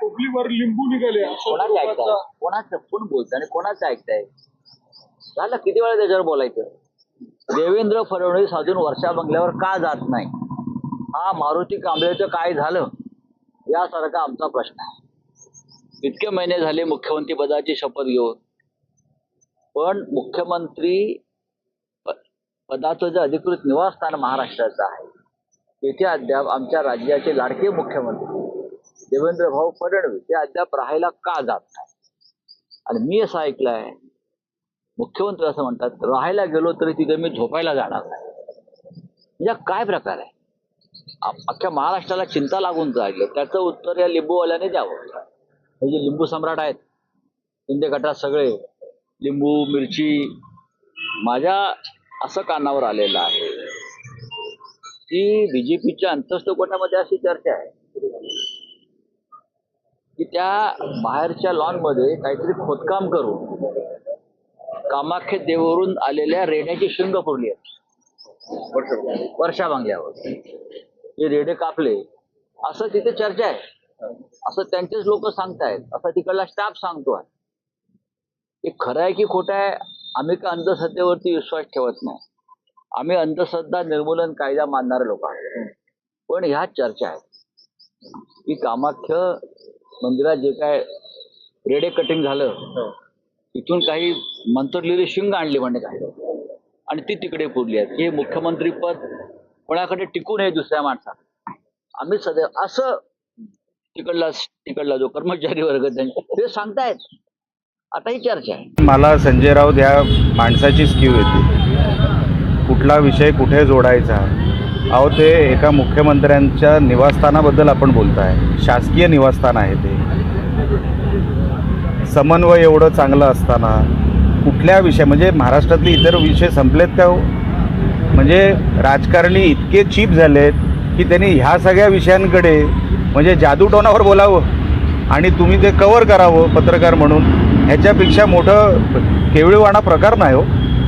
टोपलीवर लिंबू निघाले कोणाचं ऐकताय? कोणाचं? कोण बोलतं आणि कोणाचं ऐकताय? झालं किती वेळा त्याच्यावर बोलायचं? देवेंद्र फडणवीस अजून वर्षा बंगल्यावर का जात नाही? हा मारुती कांबळेचं काय झालं? यासारखा आमचा प्रश्न आहे. इतके महिने झाले मुख्यमंत्री पदाची शपथ घेऊन. पण मुख्यमंत्री पदाचं जे अधिकृत निवासस्थान महाराष्ट्राचं आहे. तेथे अद्याप आमच्या राज्याचे लाडके मुख्यमंत्री देवेंद्र भाऊ फडणवीस ते अद्याप राहायला का जात नाही आणि मी असं ऐकलंय मुख्यमंत्री असं म्हणतात राहायला गेलो तरी तिथे मी झोपायला जाणार नाही. म्हणजे काय प्रकार आहे? अख्ख्या महाराष्ट्राला चिंता लागून जाईल त्याचं उत्तर या लिंबूवाल्याने द्यावं. हे जे लिंबू सम्राट आहेत शिंदे गटात सगळे लिंबू मिरची माझ्या असं कानावर आलेलं आहे. की बीजेपीच्या अंतस्थ अशी चर्चा आहे? की त्या बाहेरच्या लॉनमध्ये काहीतरी खोदकाम करून कामाख्या देववरून आलेल्या रेड्याची शिंग पुरली आहेत वर्षा बांगल्यावर. हे रेडे कापले असं तिथे चर्चा आहे. असं त्यांचेच लोक सांगतायत. असं तिकडला स्टाफ सांगतो आहे. हे खरं आहे की खोटं आहे? आम्ही का अंधश्रद्धेवरती विश्वास ठेवत नाही. आम्ही अंधश्रद्धा निर्मूलन कायदा मानणारे लोक आहोत. पण ह्या चर्चा आहेत की कामाख्य मंदिरात जे काय रेडे कटिंग झालं तिथून काही मंत्रलेली शिंग आणली म्हणजे काय आणि ती तिकडे पुरली आहेत. हे मुख्यमंत्री पद कोणाकडे टिकू नये दुसऱ्या माणसात? आम्ही सदैव असं तिकडला तिकडला जो कर्मचारी वर्ग त्यांचे ते सांगतायत. आता ही चर्चा आहे. मला संजय राऊत ह्या माणसाची स्कीव येते. कुठला विषय कुठे जोडायचा? अहो ते एका मुख्यमंत्र्यांच्या निवासस्थानाबद्दल आपण बोलत आहे शासकीय निवासस्थान आहे ते. समन्वय एवढं चांगलं असताना कुठल्या विषय म्हणजे महाराष्ट्रातले इतर विषय संपलेत का हो? म्हणजे राजकारणी इतके चीप झालेत की त्यांनी ह्या सगळ्या विषयांकडे म्हणजे जादूटोनावर बोलावं आणि तुम्ही ते कवर करावं पत्रकार म्हणून. ह्याच्यापेक्षा मोठं केवळीवाणा प्रकार नाही हो.